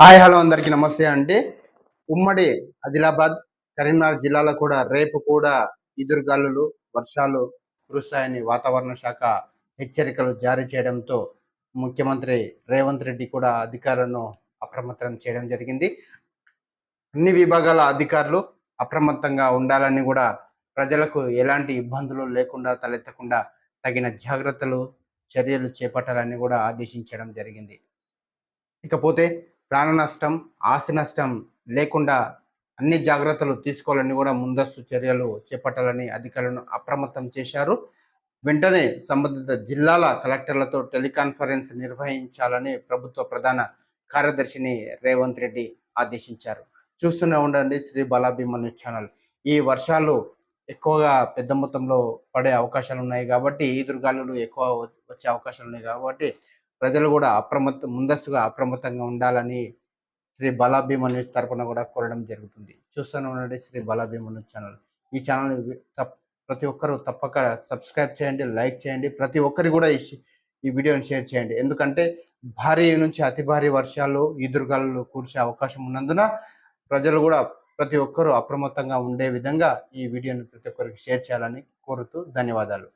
Hi hello అందరికీ నమస్తే అండి. ఉమ్మడి ఆదిలాబాద్ కరీంనగర్ జిల్లాలో కూడా రేపు కూడా ఎదురుగాలులు వర్షాలు కురుస్తాయని వాతావరణ శాఖ హెచ్చరికలు జారీ చేయడంతో ముఖ్యమంత్రి రేవంత్ రెడ్డి కూడా అధికారులను అప్రమత్తం చేయడం జరిగింది. అన్ని విభాగాల అధికారులు అప్రమత్తంగా ఉండాలని కూడా ప్రజలకు ఎలాంటి ఇబ్బందులు లేకుండా తలెత్తకుండా తగిన జాగ్రత్తలు చర్యలు చేపట్టాలని కూడా ఆదేశించడం జరిగింది. ఇకపోతే ప్రాణ నష్టం ఆస్తి నష్టం లేకుండా అన్ని జాగ్రత్తలు తీసుకోవాలని కూడా ముందస్తు చర్యలు చేపట్టాలని అధికారులను అప్రమత్తం చేశారు. వెంటనే సంబంధిత జిల్లాల కలెక్టర్లతో టెలికాన్ఫరెన్స్ నిర్వహించాలని ప్రభుత్వ ప్రధాన కార్యదర్శిని రేవంత్ రెడ్డి ఆదేశించారు. చూస్తూనే ఉండండి శ్రీ బాలాభిమన్యు ఛానల్. ఈ వర్షాలు ఎక్కువగా పెద్ద మొత్తంలో పడే అవకాశాలు ఉన్నాయి కాబట్టి ఈదురుగాలులు ఎక్కువ వచ్చే అవకాశాలు ఉన్నాయి కాబట్టి ప్రజలు కూడా అప్రమత్త ముందస్తుగా అప్రమత్తంగా ఉండాలని శ్రీ బాలాభీమను తరపున కూడా కోరడం జరుగుతుంది. చూస్తూనే ఉండండి శ్రీ బాలాభీమను ఛానల్. ఈ ఛానల్ తప్ ప్రతి ఒక్కరూ తప్పక సబ్స్క్రైబ్ చేయండి లైక్ చేయండి ప్రతి ఒక్కరు కూడా ఈ ఈ వీడియోని షేర్ చేయండి. ఎందుకంటే భారీ నుంచి అతి భారీ వర్షాలు ఈదురుగాలు కూర్చే అవకాశం ఉన్నందున ప్రజలు కూడా ప్రతి ఒక్కరూ అప్రమత్తంగా ఉండే విధంగా ఈ వీడియోని ప్రతి ఒక్కరికి షేర్ చేయాలని కోరుతూ ధన్యవాదాలు.